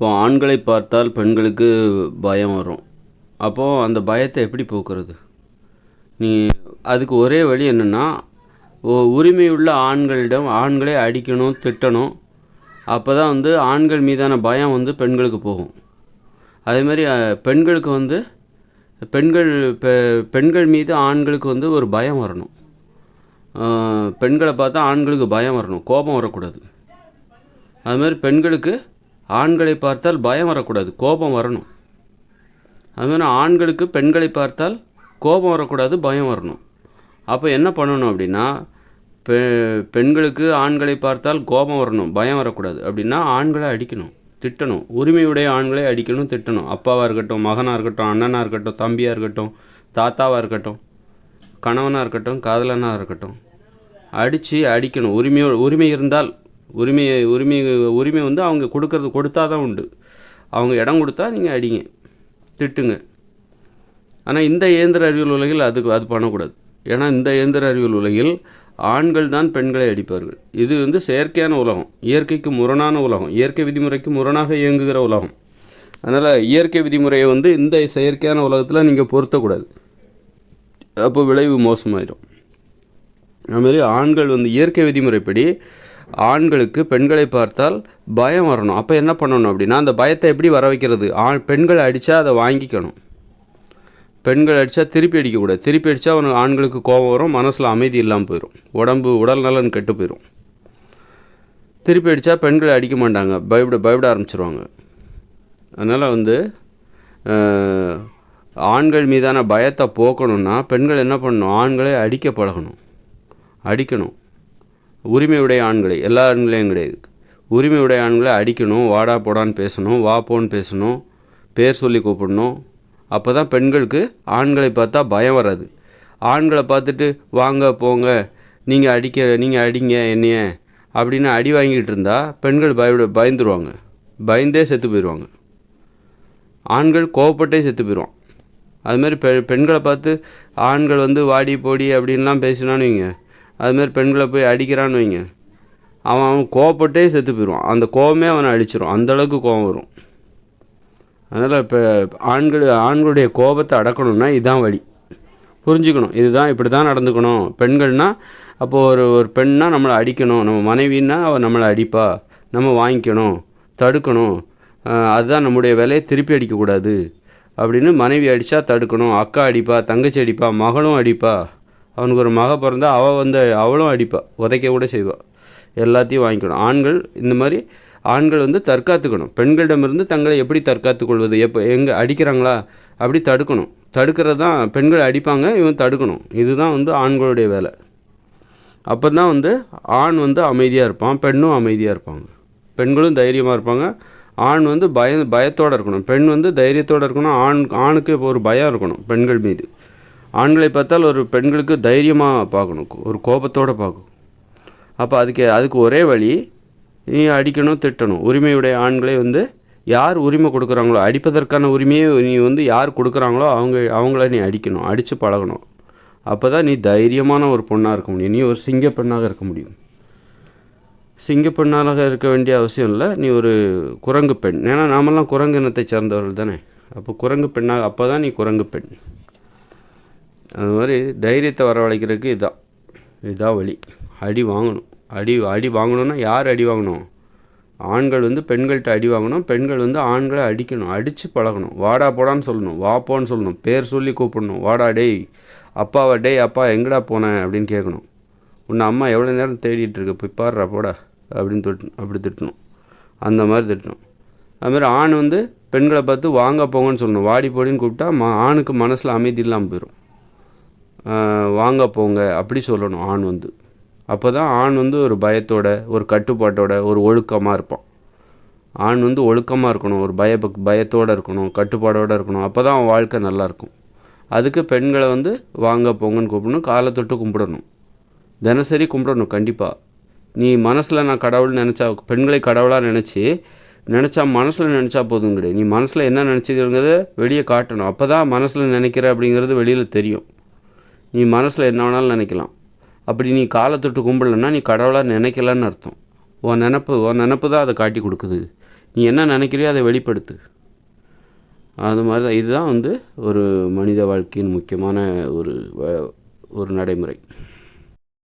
இப்போ ஆண்களை பார்த்தால் பெண்களுக்கு பயம் வரும். அப்போது அந்த பயத்தை எப்படி போக்குறது? நீ அதுக்கு ஒரே வழி என்னென்னா உரிமையுள்ள ஆண்களிடம் ஆண்களை அடிக்கணும் திட்டணும். அப்போ தான் வந்து ஆண்கள் மீதான பயம் வந்து பெண்களுக்கு போகும். அதே மாதிரி பெண்களுக்கு வந்து பெண்கள் பெ பெண்கள் மீது ஆண்களுக்கு வந்து ஒரு பயம் வரணும். பெண்களை பார்த்தா ஆண்களுக்கு பயம் வரணும். கோபம் வரக்கூடாது. அது மாதிரி பெண்களுக்கு ஆண்களை பார்த்தால் பயம் வரக்கூடாது கோபம் வரணும். அதுமாதிரி ஆண்களுக்கு பெண்களை பார்த்தால் கோபம் வரக்கூடாது பயம் வரணும். அப்போ என்ன பண்ணணும் அப்படின்னா பெ பெண்களுக்கு ஆண்களை பார்த்தால் கோபம் வரணும் பயம் வரக்கூடாது. அப்படின்னா ஆண்களை அடிக்கணும் திட்டணும். உரிமையுடைய ஆண்களை அடிக்கணும் திட்டணும். அப்பாவாக இருக்கட்டும் மகனாக இருக்கட்டும் அண்ணனாக இருக்கட்டும் தம்பியாக இருக்கட்டும் தாத்தாவாக இருக்கட்டும் கணவனாக இருக்கட்டும் காதலனாக இருக்கட்டும். அடித்து அடிக்கணும். உரிமையோ உரிமை இருந்தால் உரிமையை உரிமை உரிமை வந்து அவங்க கொடுக்கறது கொடுத்தா தான் உண்டு. அவங்க இடம் கொடுத்தா நீங்கள் அடிங்க திட்டுங்க. ஆனால் இந்த இயந்திர அறிவியல் உலகில் அதுக்கு அது பண்ணக்கூடாது. ஏன்னா இந்த இயந்திர அறிவியல் உலகில் ஆண்கள் தான் பெண்களை அடிப்பார்கள். இது வந்து செயற்கையான உலகம் இயற்கைக்கு முரணான உலகம் இயற்கை விதிமுறைக்கு முரணாக இயங்குகிற உலகம். அதனால் இயற்கை விதிமுறையை வந்து இந்த செயற்கையான உலகத்தில் நீங்கள் பொருத்தக்கூடாது. அப்போ விளைவு மோசமாயிடும் அதுமாரி ஆண்கள் வந்து இயற்கை விதிமுறைப்படி ஆண்களுக்கு பெண்களை பார்த்தால் பயம் வரணும். அப்போ என்ன பண்ணணும் அப்படின்னா அந்த பயத்தை எப்படி வர வைக்கிறது ஆண் பெண்களை அடித்தா அதை வாங்கிக்கணும். பெண்கள் அடித்தா திருப்பி அடிக்கக்கூடாது. திருப்பி அடித்தா அவனுக்கு ஆண்களுக்கு கோபம் வரும் மனசில் அமைதி இல்லாமல் போயிடும் உடம்பு உடல் நலன் கெட்டு போயிடும் திருப்பி அடித்தா பெண்களை அடிக்க மாட்டாங்க. பயப்பட பயப்பட ஆரம்பிச்சிருவாங்க. அதனால் வந்து ஆண்கள் மீதான பயத்தை போக்கணும்னா பெண்கள் என்ன பண்ணணும்? ஆண்களை அடிக்க பழகணும். அடிக்கணும். உரிமையுடைய ஆண்களை எல்லா ஆண்களையும் கிடையாது உரிமையுடைய ஆண்களை அடிக்கணும் வாடா போடான்னு பேசணும் வா போன்னு பேசணும் பேர் சொல்லி கூப்பிடணும். அப்போ தான் பெண்களுக்கு ஆண்களை பார்த்தா பயம் வராது. ஆண்களை பார்த்துட்டு வாங்க போங்க நீங்கள் அடிக்க நீங்கள் அடிங்க என்னைய அப்படின்னு அடி வாங்கிட்டு இருந்தால் பெண்கள் பயப்பட பயந்துருவாங்க. பயந்தே செத்து போயிடுவாங்க. ஆண்கள் கோவப்பட்டே செத்து போயிடுவான் அதுமாதிரி பெ பெண்களை பார்த்து ஆண்கள் வந்து வாடி போடி அப்படின்லாம் பேசினான்னு வைங்க. அதுமாரி பெண்களை போய் அடிக்கிறான்னு வைங்க. அவன் அவன் கோவப்பட்டே செத்து போயிடுவான். அந்த கோவமே அவனை அடிச்சிடும் அந்தளவுக்கு கோவம் வரும். அதனால் இப்போ ஆண்கள் ஆண்களுடைய கோபத்தை அடக்கணும்னா இதுதான் வழி. புரிஞ்சுக்கணும். இதுதான் இப்படி தான் நடந்துக்கணும். பெண்கள்னால் அப்போது ஒரு ஒரு பெண்ணாக நம்மளை அடிக்கணும். நம்ம மனைவின்னா அவள் நம்மளை அடிப்பா. நம்ம வாங்கிக்கணும். தடுக்கணும். அதுதான் நம்முடைய வேலையை திருப்பி அடிக்கக்கூடாது. அப்படின்னு மனைவி அடித்தா தடுக்கணும். அக்கா அடிப்பா தங்கச்சி அடிப்பா மகளும் அடிப்பா. அவனுக்கு ஒரு மக பிறந்தா அவள் வந்து அவளும் அடிப்பாள் உதைக்க கூட செய்வாள் எல்லாத்தையும் வாங்கிக்கணும். ஆண்கள் இந்த மாதிரி ஆண்கள் வந்து தற்காத்துக்கணும். பெண்களிடமிருந்து தங்களை எப்படி தற்காத்து கொள்வது எப்போ எங்கே அடிக்கிறாங்களா? அப்படி தடுக்கணும். தடுக்கிறது தான் பெண்கள் அடிப்பாங்க இவன் தடுக்கணும். இதுதான் வந்து ஆண்களுடைய வேலை. அப்போ தான் வந்து ஆண் வந்து அமைதியாக இருப்பான் பெண்ணும் அமைதியாக இருப்பாங்க. பெண்களும் தைரியமாக இருப்பாங்க. ஆண் வந்து பய பயத்தோடு இருக்கணும். பெண் வந்து தைரியத்தோடு இருக்கணும். ஆண் ஆணுக்கு இப்போ ஒரு பயம் இருக்கணும் பெண்கள் மீது. ஆண்களை பார்த்தால் ஒரு பெண்களுக்கு தைரியமாக பார்க்கணும். ஒரு கோபத்தோடு பார்க்கணும். அப்போ அதுக்கு அதுக்கு ஒரே வழி நீ அடிக்கணும் திட்டணும். உரிமையுடைய ஆண்களை வந்து யார் உரிமை கொடுக்குறாங்களோ அடிப்பதற்கான உரிமையை நீ வந்து யார் கொடுக்குறாங்களோ அவங்க அவங்கள நீ அடிக்கணும் அடித்து பழகணும். அப்போ தான் நீ தைரியமான ஒரு பொண்ணாக இருக்க முடியும். நீ ஒரு சிங்க பெண்ணாக இருக்க முடியும். சிங்க பெண்ணாக இருக்க வேண்டிய அவசியம் இல்லை. நீ ஒரு குரங்கு பெண். ஏன்னா நாமெல்லாம் குரங்கு இனத்தை சேர்ந்தவர்கள் தானே. அப்போ குரங்கு பெண்ணாக அப்போ தான் நீ குரங்கு பெண். அது மாதிரி தைரியத்தை வரவழைக்கிறதுக்கு இதுதான் இதுதான் வழி. அடி வாங்கணும். அடி அடி வாங்கணும்னா யார் அடி வாங்கணும்? ஆண்கள் வந்து பெண்கள்கிட்ட அடி வாங்கணும். பெண்கள் வந்து ஆண்களை அடிக்கணும். அடித்து பழகணும். வாடா போடான்னு சொல்லணும். வா போன்னு சொல்லணும். பேர் சொல்லி கூப்பிடணும். வாடா டேய் அப்பாவா டேய் அப்பா எங்கடா போனேன் அப்படின்னு கேட்கணும். உன்னை அம்மா எவ்வளோ நேரம் தேடிட்டு இருக்கு? போய் பாடுறா போடா அப்படின்னு திட்டணும் அப்படி திட்டணும். அந்த மாதிரி திட்டணும். அதுமாதிரி ஆண் வந்து பெண்களை பார்த்து வாங்க போங்கன்னு சொல்லணும். வாடி போடின்னு கூப்பிட்டா மா ஆணுக்கு மனசில் அமைதி இல்லாமல் போயிடும் வாங்க போங்க அப்படி சொல்லணும். ஆண் வந்து. அப்போ தான் ஆண் வந்து ஒரு பயத்தோட ஒரு கட்டுப்பாட்டோட ஒரு ஒழுக்கமாக இருப்பான். ஆண் வந்து ஒழுக்கமாக இருக்கணும் ஒரு பய பயத்தோடு இருக்கணும் கட்டுப்பாடோடு இருக்கணும். அப்போ தான் அவன் வாழ்க்கை நல்லாயிருக்கும் அதுக்கு பெண்களை வந்து வாங்க போங்கன்னு கூப்பிடணும் காலை தொட்டு கும்பிடணும். தினசரி கும்பிடணும் கண்டிப்பாக நீ மனசில் நான் கடவுள் நினச்சா பெண்களை கடவுளாக நினச்சி நினச்சா மனசில் நினச்சா போதும் கிடையாது. நீ மனசில் என்ன நினச்சிக்கிறங்கிறத வெளியே காட்டணும். அப்போ தான் மனசில் நினைக்கிற அப்படிங்கிறது வெளியில் தெரியும். நீ மனசில் என்ன வேணாலும் நினைக்கலாம். அப்படி நீ காலை தொட்டு கும்பிடலன்னா நீ கடவுளாக நினைக்கலன்னு அர்த்தம். உன் நினப்பு உன் நினப்பு தான் அதை காட்டி கொடுக்குது. நீ என்ன நினைக்கிறியோ அதை வெளிப்படுத்து. அது மாதிரி தான் இதுதான் வந்து ஒரு மனித வாழ்க்கையின் முக்கியமான ஒரு ஒரு நடைமுறை.